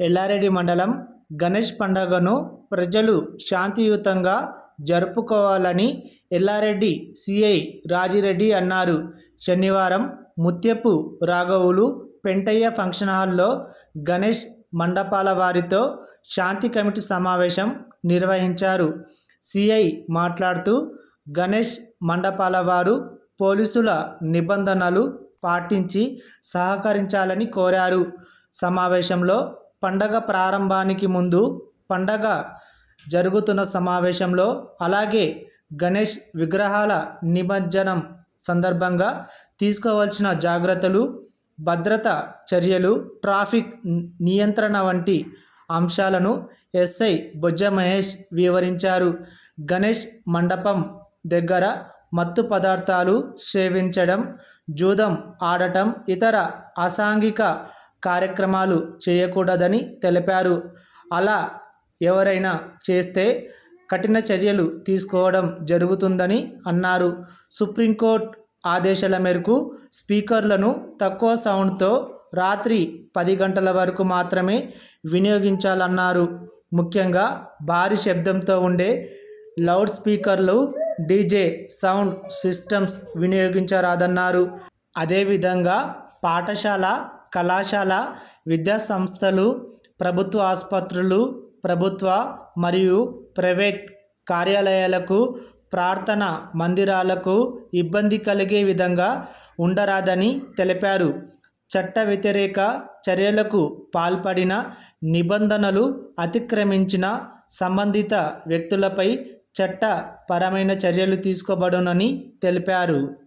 ఎల్లారెడ్డి మండలం గణేష్ పండుగను ప్రజలు శాంతియుతంగా జరుపుకోవాలని ఎల్లారెడ్డి సిఐ రాజిరెడ్డి అన్నారు. శనివారం ముత్యపు రాఘవులు పెంటయ్య ఫంక్షన్ హాల్లో గణేష్ మండపాల వారితో శాంతి కమిటీ సమావేశం నిర్వహించారు. సిఐ మాట్లాడుతూ గణేష్ మండపాల వారు పోలీసుల నిబంధనలు పాటించి సహకరించాలని కోరారు. సమావేశంలో పండగ ప్రారంభానికి ముందు పండగ జరుగుతున్న సమావేశంలో అలాగే గణేష్ విగ్రహాల నిమజ్జనం సందర్భంగా తీసుకోవాల్సిన జాగ్రత్తలు భద్రత చర్యలు ట్రాఫిక్ నియంత్రణ వంటి అంశాలను ఎస్ఐ బొజ్జ మహేష్ వివరించారు. గణేష్ మండపం దగ్గర మత్తు పదార్థాలు సేవించడం జూదం ఆడటం ఇతర అసాంఘిక కార్యక్రమాలు చేయకూడదని తెలిపారు. అలా ఎవరైనా చేస్తే కఠిన చర్యలు తీసుకోవడం జరుగుతుందని అన్నారు. సుప్రీంకోర్టు ఆదేశాల మేరకు స్పీకర్లను తక్కువ సౌండ్తో రాత్రి పది గంటల వరకు మాత్రమే వినియోగించాలన్నారు. ముఖ్యంగా భారీ శబ్దంతో ఉండే లౌడ్ స్పీకర్లు డీజే సౌండ్ సిస్టమ్స్ వినియోగించరాదన్నారు. అదేవిధంగా పాఠశాల కళాశాల విద్యా సంస్థలు ప్రభుత్వ ఆసుపత్రులు ప్రభుత్వ మరియు ప్రైవేట్ కార్యాలయాలకు ప్రార్థన మందిరాలకు ఇబ్బంది కలిగే విధంగా ఉండరాదని తెలిపారు. చట్ట వ్యతిరేక చర్యలకు పాల్పడిన నిబంధనలు అతిక్రమించిన సంబంధిత వ్యక్తులపై చట్టపరమైన చర్యలు తీసుకోబడునని తెలిపారు.